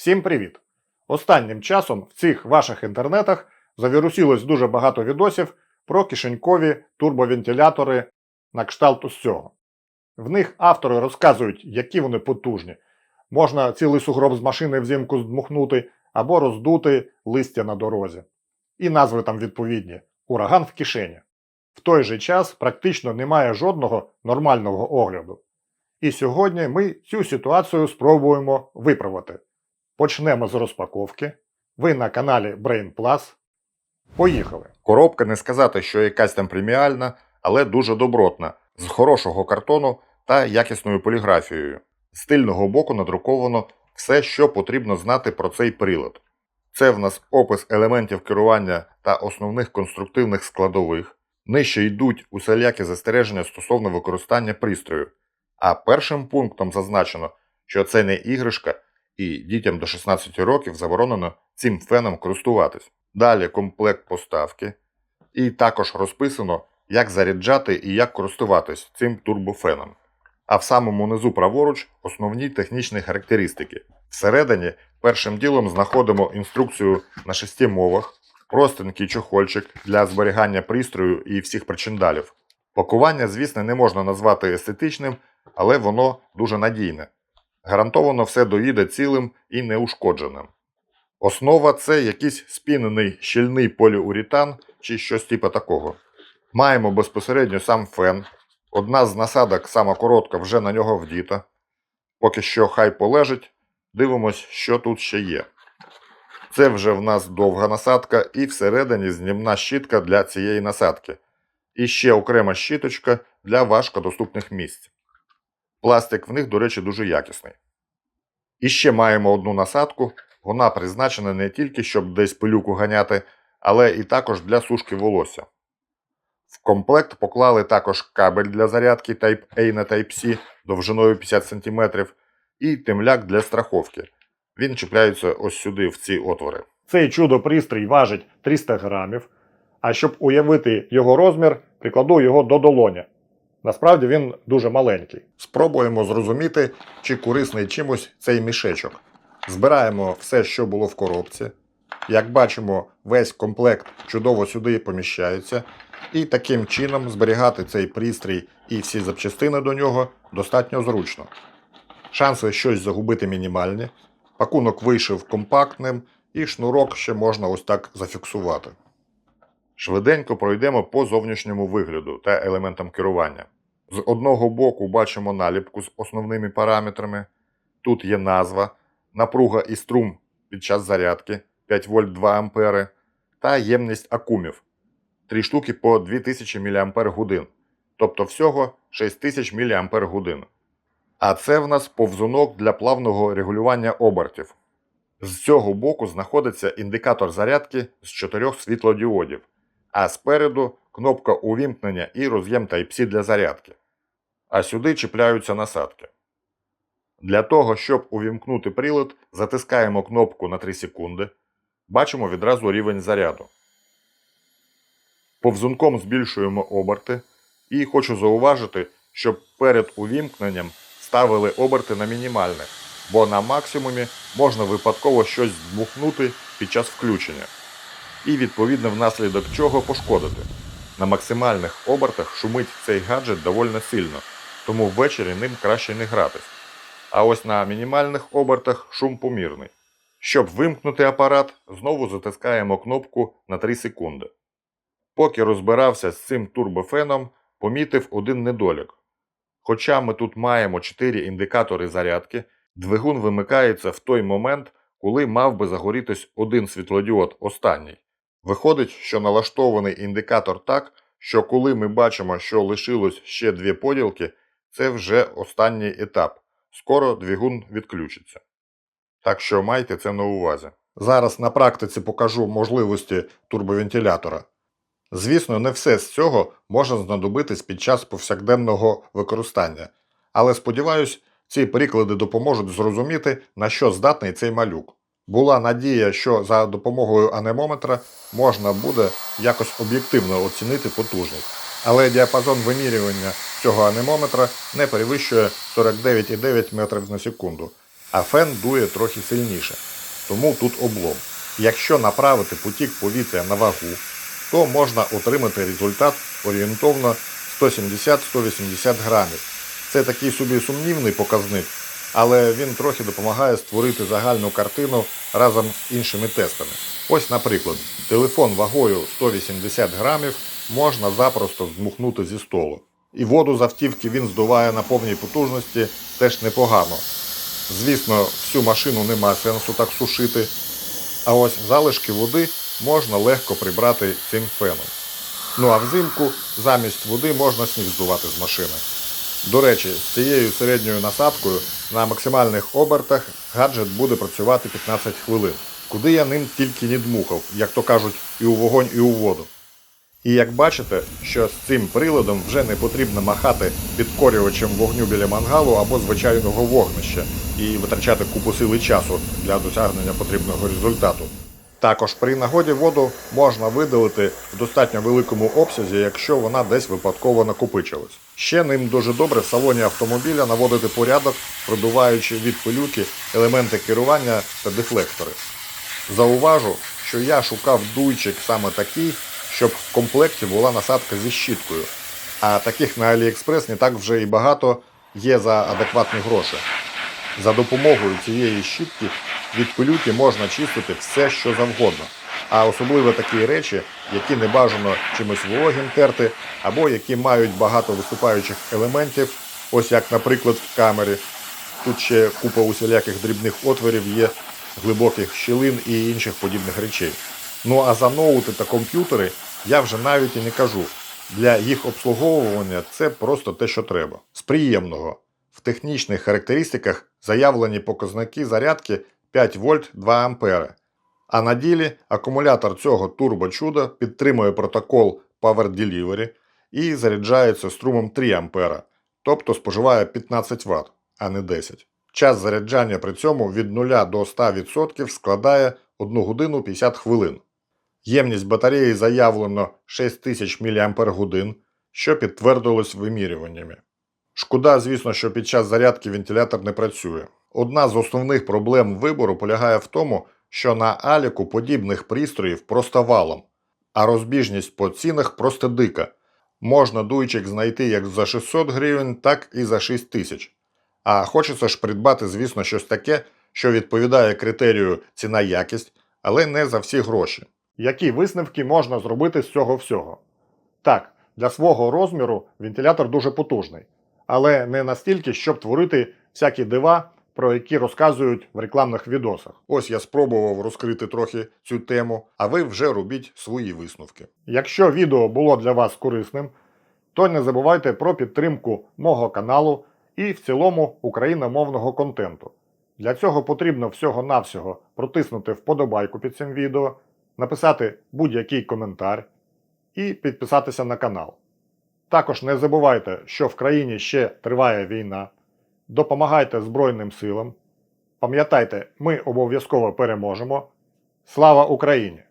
Всім привіт! Останнім часом в цих ваших інтернетах завірусілось дуже багато відосів про кишенькові турбовентилятори на кшталт ось цього. В них автори розказують, які вони потужні. Можна цілий сугроб з машини взимку здмухнути або роздути листя на дорозі. І назви там відповідні ураган в кишені. В той же час практично немає жодного нормального огляду. І сьогодні ми цю ситуацію спробуємо виправити. Почнемо з розпаковки. Ви на каналі Brain Plus. Поїхали! Коробка не сказати, що якась там преміальна, але дуже добротна, з хорошого картону та якісною поліграфією. З тильного боку надруковано все, що потрібно знати про цей прилад. Це в нас опис елементів керування та основних конструктивних складових. Нижче йдуть усілякі застереження стосовно використання пристрою. А першим пунктом зазначено, що це не іграшка і дітям до 16 років заборонено цим феном користуватись. Далі комплект поставки. І також розписано, як заряджати і як користуватись цим турбофеном. А в самому низу праворуч основні технічні характеристики. Всередині першим ділом знаходимо інструкцію на шести мовах, простенький чохольчик для зберігання пристрою і всіх причиндалів. Пакування, звісно, не можна назвати естетичним, але воно дуже надійне. Гарантовано все доїде цілим і неушкодженим. Основа це якийсь спінений щільний поліуретан чи щось типу такого. Маємо безпосередньо сам фен. Одна з насадок, сама коротка, вже на нього вдіта. Поки що хай полежить, дивимось, що тут ще є. Це вже в нас довга насадка і всередині знімна щітка для цієї насадки. І ще окрема щіточка для важкодоступних місць. Пластик в них, до речі, дуже якісний. І ще маємо одну насадку. Вона призначена не тільки, щоб десь пилюку ганяти, але і також для сушки волосся. В комплект поклали також кабель для зарядки Type-A на Type-C довжиною 50 см і темляк для страховки. Він чіпляється ось сюди, в ці отвори. Цей чудо-пристрій важить 300 грамів, а щоб уявити його розмір, прикладу його до долоня. Насправді він дуже маленький. Спробуємо зрозуміти, чи корисний чимось цей мішечок. Збираємо все, що було в коробці. Як бачимо, весь комплект чудово сюди поміщається, і таким чином зберігати цей пристрій і всі запчастини до нього достатньо зручно. Шанси щось загубити мінімальні. Пакунок вийшов компактним, і шнурок ще можна ось так зафіксувати. Швиденько пройдемо по зовнішньому вигляду та елементам керування. З одного боку бачимо наліпку з основними параметрами. Тут є назва, напруга і струм під час зарядки 5 вольт 2 ампери та ємність акумів 3 штуки по 2000 мАч, тобто всього 6000 мАч. А це в нас повзунок для плавного регулювання обертів. З цього боку знаходиться індикатор зарядки з чотирьох світлодіодів, а спереду кнопка увімкнення і роз'єм Type-C для зарядки. А сюди чіпляються насадки. Для того, щоб увімкнути прилад, затискаємо кнопку на 3 секунди. Бачимо відразу рівень заряду. Повзунком збільшуємо оберти. І хочу зауважити, що перед увімкненням ставили оберти на мінімальне, бо на максимумі можна випадково щось дмухнути під час включення. І відповідно внаслідок чого пошкодити. На максимальних обертах шумить цей гаджет доволі сильно, тому ввечері ним краще не гратись. А ось на мінімальних обертах шум помірний. Щоб вимкнути апарат, знову затискаємо кнопку на 3 секунди. Поки розбирався з цим турбофеном, помітив один недолік. Хоча ми тут маємо 4 індикатори зарядки, двигун вимикається в той момент, коли мав би загорітись один світлодіод останній. Виходить, що налаштований індикатор так, що коли ми бачимо, що лишилось ще дві поділки, це вже останній етап. Скоро двигун відключиться. Так що майте це на увазі. Зараз на практиці покажу можливості турбовентилятора. Звісно, не все з цього може знадобитись під час повсякденного використання, але сподіваюсь, ці приклади допоможуть зрозуміти, на що здатний цей малюк. Була надія, що за допомогою анемометра можна буде якось об'єктивно оцінити потужність, але діапазон вимірювання цього анемометра не перевищує 49,9 метрів на секунду. а фен дує трохи сильніше, тому тут облом. Якщо направити потік повітря на вагу, то можна отримати результат орієнтовно 170-180 грамів. Це такий собі сумнівний показник, але він трохи допомагає створити загальну картину разом з іншими тестами. Ось, наприклад, телефон вагою 180 грамів можна запросто здмухнути зі столу. І воду з автівки він здуває на повній потужності теж непогано. Звісно, всю машину нема сенсу так сушити, а ось залишки води можна легко прибрати цим феном. Ну а взимку замість води можна сніг здувати з машини. До речі, з цією середньою насадкою на максимальних обертах гаджет буде працювати 15 хвилин, куди я ним тільки не дмухав, як то кажуть, і у вогонь, і у воду. І як бачите, що з цим приладом вже не потрібно махати підкорювачем вогню біля мангалу або звичайного вогнища і витрачати купу сили часу для досягнення потрібного результату. Також при нагоді воду можна видалити в достатньо великому обсязі, якщо вона десь випадково накопичилась. Ще ним дуже добре в салоні автомобіля наводити порядок, продуваючи від пилюки елементи керування та дефлектори. Зауважу, що я шукав дуйчик саме такий, щоб в комплекті була насадка зі щіткою. А таких на AliExpress не так вже і багато є за адекватні гроші. За допомогою цієї щітки від пилюки можна чистити все, що завгодно. А особливо такі речі, які не бажано чимось вологим терти, або які мають багато виступаючих елементів, ось як, наприклад, в камері. Тут ще купа усіляких дрібних отворів є, глибоких щілин і інших подібних речей. Ну а за ноути та комп'ютери я вже навіть і не кажу. Для їх обслуговування це просто те, що треба. З приємного. В технічних характеристиках заявлені показники зарядки 5 вольт 2 ампери. А на ділі акумулятор цього турбочуда підтримує протокол Power Delivery і заряджається струмом 3 ампера, тобто споживає 15 Вт, а не 10. Час заряджання при цьому від 0 до 100% складає 1 годину 50 хвилин. Ємність батареї заявлено 6000 мАч, що підтвердилось вимірюваннями. Шкода, звісно, що під час зарядки вентилятор не працює. Одна з основних проблем вибору полягає в тому, що на Аліку подібних пристроїв просто валом, а розбіжність по цінах просто дика. Можна дуйчик знайти як за 600 гривень, так і за 6 тисяч. А хочеться ж придбати, звісно, щось таке, що відповідає критерію ціна-якість, але не за всі гроші. Які висновки можна зробити з цього всього? Так, для свого розміру вентилятор дуже потужний, але не настільки, щоб творити всякі дива, про які розказують в рекламних відосах. Ось я спробував розкрити трохи цю тему, а ви вже робіть свої висновки. Якщо відео було для вас корисним, то не забувайте про підтримку мого каналу і в цілому україномовного контенту. Для цього потрібно всього-навсього протиснути вподобайку під цим відео, написати будь-який коментар і підписатися на канал. Також не забувайте, що в країні ще триває війна. Допомагайте Збройним силам. Пам'ятайте, ми обов'язково переможемо. Слава Україні!